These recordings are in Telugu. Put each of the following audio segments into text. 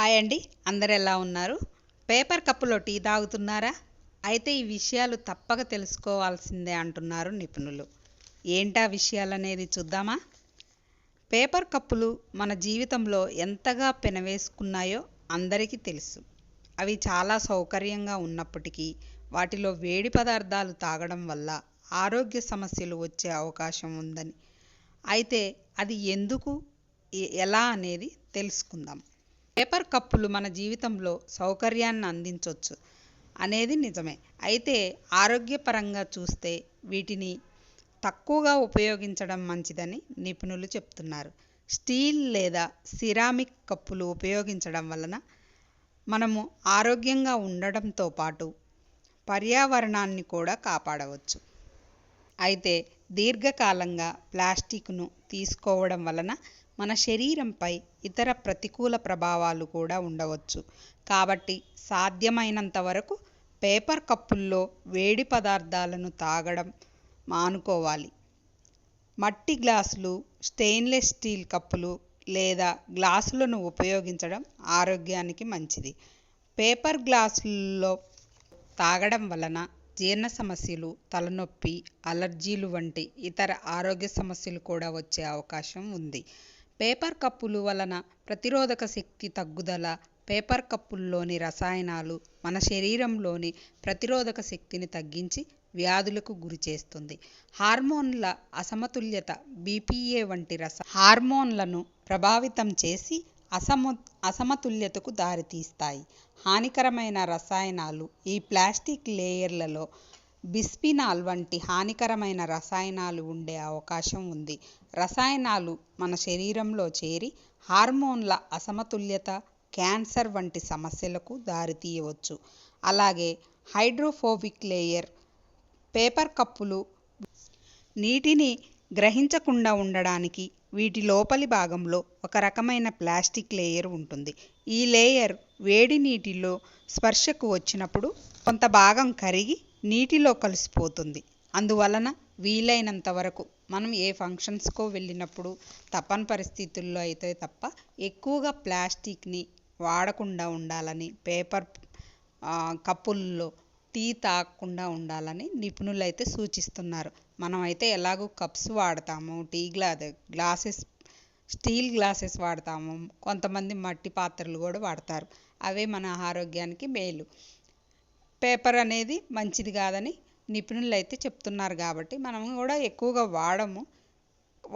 హాయ్ అండి. అందరు ఎలా ఉన్నారు? పేపర్ కప్పులో టీ తాగుతున్నారా? అయితే ఈ విషయాలు తప్పక తెలుసుకోవాల్సిందే అంటున్నారు నిపుణులు. ఏంటా విషయాలు అనేది చూద్దామా? పేపర్ కప్పులు మన జీవితంలో ఎంతగా పెనవేసుకున్నాయో అందరికీ తెలుసు. అవి చాలా సౌకర్యంగా ఉన్నప్పటికీ వాటిలో వేడి పదార్థాలు తాగడం వల్ల ఆరోగ్య సమస్యలు వచ్చే అవకాశం ఉందని. అయితే అది ఎందుకు? ఎలా అనేది తెలుసుకుందాం. పేపర్ కప్పులు మన జీవితంలో సౌకర్యాన్ని అందించవచ్చు అనేది నిజమే. అయితే ఆరోగ్యపరంగా చూస్తే వీటిని తక్కువగా ఉపయోగించడం మంచిదని నిపుణులు చెప్తున్నారు. స్టీల్ లేదా సిరామిక్ కప్పులు ఉపయోగించడం వలన మనము ఆరోగ్యంగా ఉండడంతో పాటు పర్యావరణాన్ని కూడా కాపాడవచ్చు. అయితే దీర్ఘకాలంగా ప్లాస్టిక్ను తీసుకోవడం వలన మన శరీరంపై ఇతర ప్రతికూల ప్రభావాలు కూడా ఉండవచ్చు. కాబట్టి సాధ్యమైనంత వరకు పేపర్ కప్పుల్లో వేడి పదార్థాలను తాగడం మానుకోవాలి. మట్టి గ్లాసులు స్టెయిన్లెస్ స్టీల్ కప్పులు లేదా గ్లాసులను ఉపయోగించడం ఆరోగ్యానికి మంచిది. పేపర్ గ్లాసుల్లో తాగడం వలన జీర్ణ సమస్యలు తలనొప్పి అలర్జీలు వంటి ఇతర ఆరోగ్య సమస్యలు కూడా వచ్చే అవకాశం ఉంది. పేపర్ కప్పులు వలన ప్రతిరోధక శక్తి తగ్గుదల పేపర్ కప్పుల్లోని రసాయనాలు మన శరీరంలోని ప్రతిరోధక శక్తిని తగ్గించి వ్యాధులకు గురి చేస్తుంది. హార్మోన్ల అసమతుల్యత బీపీఏ వంటి రస హార్మోన్లను ప్రభావితం చేసి అసమ అసమతుల్యతకు దారితీస్తాయి. హానికరమైన రసాయనాలు ఈ ప్లాస్టిక్ లేయర్లలో బిస్పినాల్ వంటి హానికరమైన రసాయనాలు ఉండే అవకాశం ఉంది. రసాయనాలు మన శరీరంలో చేరి హార్మోన్ల అసమతుల్యత క్యాన్సర్ వంటి సమస్యలకు దారితీయవచ్చు. అలాగే హైడ్రోఫోబిక్ లేయర్ పేపర్ కప్పులు నీటిని గ్రహించకుండా ఉండడానికి వీటి లోపలి భాగంలో ఒక రకమైన ప్లాస్టిక్ లేయర్ ఉంటుంది. ఈ లేయర్ వేడి నీటిలో స్పర్శకు వచ్చినప్పుడు కొంత భాగం కరిగి నీటిలో కలిసిపోతుంది. అందువలన వీలైనంత వరకు మనం ఏ ఫంక్షన్స్కో వెళ్ళినప్పుడు తప్పని పరిస్థితుల్లో అయితే తప్ప ఎక్కువగా ప్లాస్టిక్ని వాడకుండా ఉండాలని పేపర్ కప్పుల్లో టీ తాగకుండా ఉండాలని నిపుణులు అయితే సూచిస్తున్నారు. మనం అయితే ఎలాగో కప్స్ వాడతాము టీ గ్లా గ్లాసెస్ స్టీల్ గ్లాసెస్ వాడతాము. కొంతమంది మట్టి పాత్రలు కూడా వాడతారు. అవే మన ఆరోగ్యానికి మేలు. పేపర్ అనేది మంచిది కాదని నిపుణులు అయితే చెప్తున్నారు కాబట్టి మనం కూడా ఎక్కువగా వాడము.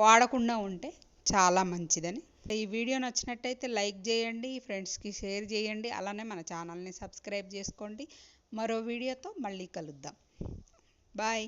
వాడకుండా ఉంటే చాలా మంచిదని. ఈ వీడియో నచ్చినట్టయితే లైక్ చేయండి ఫ్రెండ్స్కి షేర్ చేయండి అలానే మన ఛానల్ని సబ్స్క్రైబ్ చేసుకోండి. మరో వీడియోతో మళ్ళీ కలుద్దాం. బాయ్.